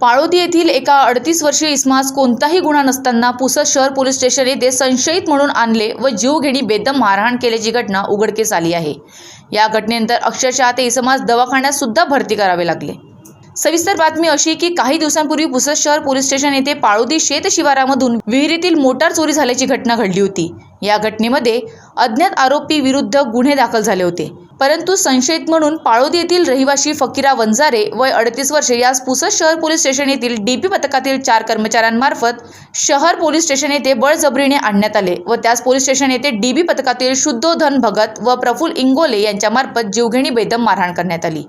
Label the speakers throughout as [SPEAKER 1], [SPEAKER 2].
[SPEAKER 1] पाळोदी येथील एका अडतीस वर्षीय इस्मास कोणताही गुन्हा नसताना पुसद शहर पोलीस स्टेशन येथे संशयित म्हणून आणले व जीवघेणी बेदम मारहाण केल्याची घटना उघडकीस आली आहे. या घटनेनंतर अक्षरशः ते इसमास दवाखान्यात सुद्धा भरती करावे लागले. सविस्तर बातमी अशी की काही दिवसांपूर्वी पुसद शहर पोलीस स्टेशन येथे पाळोदी शेत शिवारामधून विहिरीतील मोटार चोरी झाल्याची घटना घडली होती. या घटनेमध्ये अज्ञात आरोपी विरुद्ध गुन्हे दाखल झाले होते. परंतु संशयित म्हणून पाळोदी येथील रहिवासी फकीरा वंजारे वय अडतीस वर्षे यास पुसद शहर पोलीस स्टेशन येथील डीपी पथकातील चार कर्मचाऱ्यांमार्फत शहर पोलीस स्टेशन येथे बळजबरीने आणण्यात आले व त्याच पोलीस स्टेशन येथे डीबी पथकातील शुद्धोधन भगत व प्रफुल इंगोले यांच्यामार्फत जीवघेणी बेदम मारहाण करण्यात आली.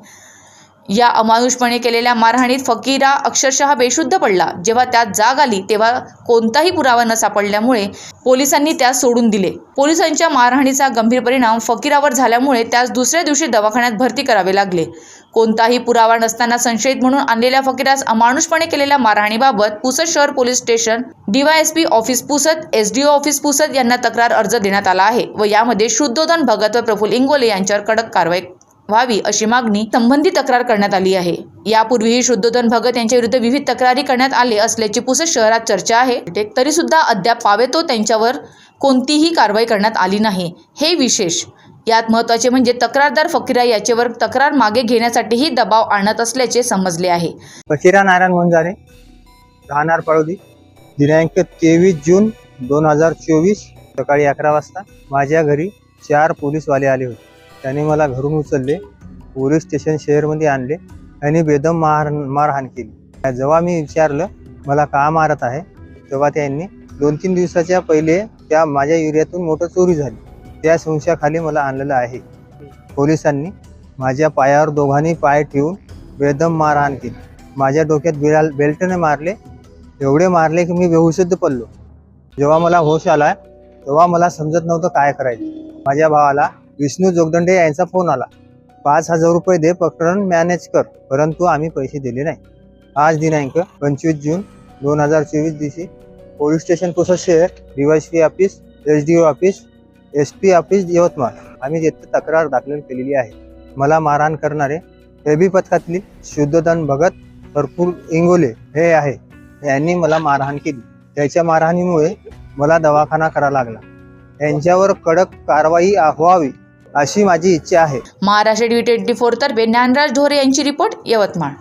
[SPEAKER 1] या अमानुषपणे केलेल्या मारहाणीत फकीरा अक्षरशः बेशुद्ध पडला. जेव्हा त्यात जाग आली तेव्हा कोणताही पुरावा न सापडल्यामुळे पोलिसांनी त्यास सोडून दिले. पोलिसांच्या मारहाणीचा गंभीर परिणाम फकीरावर झाल्यामुळे त्यास दुसऱ्या दिवशी दवाखान्यात भरती करावे लागले. कोणताही पुरावा नसताना संशयित म्हणून आणलेल्या फकीरास अमानुषपणे केलेल्या मारहाणीबाबत पुसद शहर police station DYSP office Pusad SDO office Pusad यांना तक्रार अर्ज देण्यात आला आहे व यामध्ये शुद्धोधन भगत व प्रफुल इंगोले यांच्यावर कडक कारवाई व्हावी अशी मागणी संबंधित तक्रार करण्यात आली आहे. यापूर्वीही शुद्धोधन भगत यांच्या विरुद्ध विविध तक्रारी करण्यात आले असल्याची पुसद शहरात चर्चा आहे. तरी सुद्धा अद्याप पावेतो त्यांच्यावर कोणतीही कारवाई करण्यात आली नाही. हे विशेष. यात महत्त्वाचे म्हणजे तक्रारदार फकीरा याचेवर तक्रार मागे घेण्यासाठीही दबाव आणत असल्याचे समजले आहे.
[SPEAKER 2] फकीरा नारायण वंजारे राहणार पळोदी. दिनांक तेवीस जून दोन हजार चोवीस सकाळी अकरा वाजता माझ्या घरी चार पोलीसवाले आले होते. त्याने मला घरून उचलले पोलीस स्टेशन शहरमध्ये आणले आणि बेदम मार मारहाण केली. जेव्हा मी विचारलं मला का मारत आहे? तेव्हा त्यांनी दोन तीन दिवसाच्या पहिले त्या माझ्या एरियातून मोटर चोरी झाली. त्या संशयाखाली मला आणलेलं आहे. पोलिसांनी माझ्या पायावर दोघांनी पाय ठेवून बेदम मारहाण केली. माझ्या डोक्यात बिराल बेल्टने मारले. एवढे मारले की मी बेहुशुद्ध पडलो. जेव्हा मला होश आला तेव्हा मला समजत नव्हतं काय करायचं. माझ्या भावाला विष्णू जोगदंडे यांचा फोन आला. पाच हजार रुपये दे प्रकरण मॅनेज कर. परंतु आम्ही पैसे दिले नाही. आज दिनांक पंचवीस जून दोन हजार चोवीस दिवशी police station Pusad DYC office S D O office S P office Yavatmal. आम्ही येथे तक्रार दाखल केलेली आहे मला मारहाण करणारे एबी पथकातली शुद्धोधन भगत भरपूर इंगोले हे आहे. यांनी मला मारहाण केली. त्याच्या मारहाणीमुळे मला दवाखाना करा लागला. यांच्यावर कडक कारवाई व्हावी अशी माझी इच्छा आहे.
[SPEAKER 1] महाराष्ट्र डी ट्वेंटी फोर तर्फे ज्ञानराज ढोरे यांची रिपोर्ट यवतमाळ.